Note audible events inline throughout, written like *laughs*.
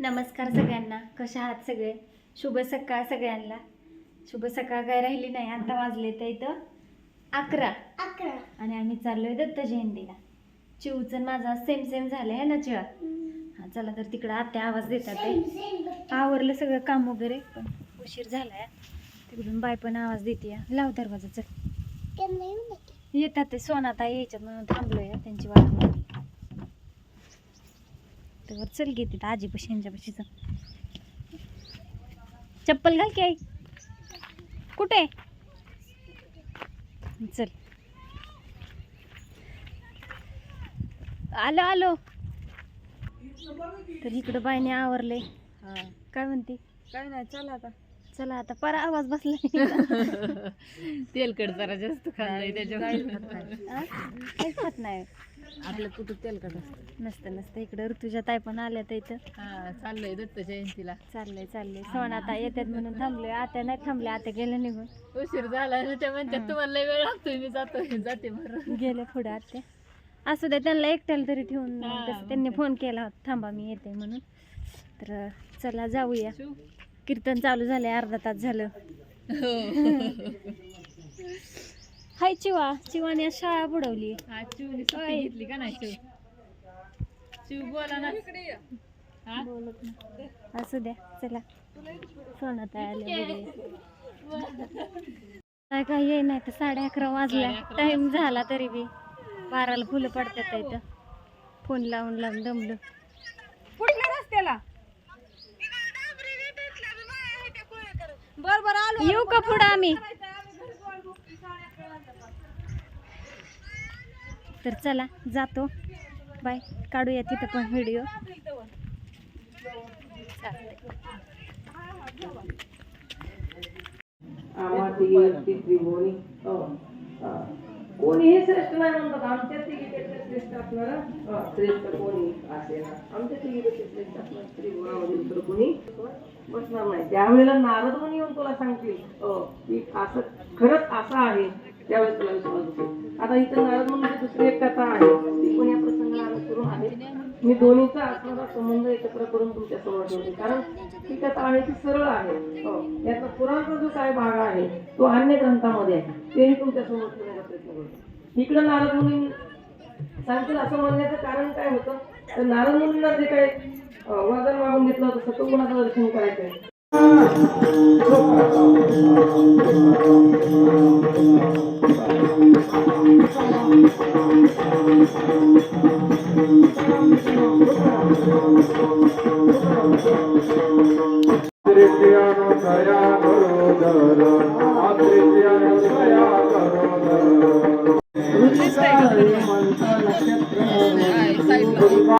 नमस्कार सगळ्यांना. कशा आहात सगळे? शुभ सकाळ सगळ्यांना. शुभ सकाळ काय राहिली नाही आता वाजले तर इथं. अकरा. अकरा. आणि आम्ही चाललोय दत्त जयंतीला. चिवचं माझा सेम सेम झालंय है ना चिवा? हा चला तर तिकडं आत्या आवाज देतात आवरलं सगळं काम वगैरे पण उशीर झालाय. तिकडून बाय पण आवाज देते लाव दरवाजा चल येतात ते सोनाता यायच्यात म्हणून थांबलोय त्यांची वाट. तर चल घेते आजी पशी यांच्या चप्पल घाल की आई. कुठे चल. आलो आलो. तर इकडं बायने आवरले काय म्हणते? काय नाही चला आता. चला आता पर आवाज बसला. *laughs* तेलकट जरा जास्त खाल्लंय? काहीच खात नाही. आपलं कुठं तेलकट असतं. नसतं नसतं. इकडं ऋतुजा ताई पण आल्या तर इथं चाललंय दत्त जयंतीला. चाललंय चाललंय. सण आता येतात म्हणून थांबलोय. आता नाही थांबले आता गेलं निघून. उशीर झाला ना त्या म्हणतात तुम्हाला लय वेळ लागतोय मी जातो जाते बरं गेले पुढे आत्या. असू दे त्यांना एकट्याला तरी ठेवून त्यांनी फोन केला होता थांबा मी येते म्हणून. तर चला जाऊया. कीर्तन चालू झालंय अर्धा तास झालं. हो. हाय चिवा चिवाने आज शाळा बुडवली. हा चिवनी सुट्टी ओय. घेतली का नाही बोला ना. हा? बोलत नाही. असू द्या चला. सोनात आले बघूया काय काय येई नाही तर साडे अकरा वाजल्या. साडे अकरा टाइम झाला तरी बी. बाराला फुलं पडतात इथं. फोन लावून लावून दमलो. कुठल्या रस्त्याला. बर बर आलो येऊ का पुढं आम्ही? तर चला जातो. बाय काढूया तिथं पण व्हिडिओ. कोणी हे श्रेष्ठ नाही म्हणतात आमच्या श्रेष्ठ असणार श्रेष्ठ कोणी असेल आमच्या तिघीपेक्षा श्रेष्ठ असणार श्री गुणामध्ये दुसरं कोणी बसणार नाही त्यावेळेला नारद मुनी येऊन तुला सांगतील की असं खरंच असं आहे. त्यावेळेस तुला विश्वास बसेल आता इथं नारद मुनीची दुसरी एक कथा आहे. ती पण या प्रसंगाला अनुसरून आहे. मी दोन्हीचा असणारा संबंध एकत्र करून तुमच्यासमोर ठेवते. कारण ही कथा आहे ती सरळ आहे. याचा पुराणचा जो काय भाग आहे तो अन्य ग्रंथामध्ये आहे. तेही तुमच्यासमोर ठेवण्याचा प्रयत्न करतो. इकडं नारद मुनी सांगतील असं म्हणण्याचं कारण काय होतं? तर नारद मुनींना जे काही वरदान मागून घेतलं होतं सत्वगुणाचं दर्शन करायचं आहे 一百零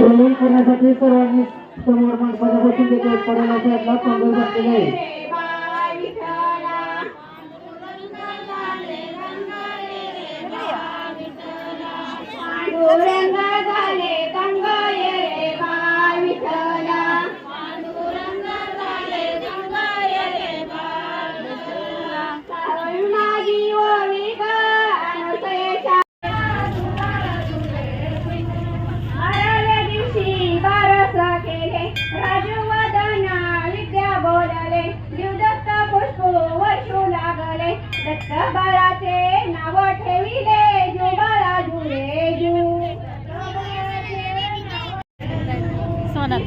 करण्यासाठी सर्वांनी समोर माणसाच्या बसून देतो पडण्याचा यातला संघ घातलेला आहे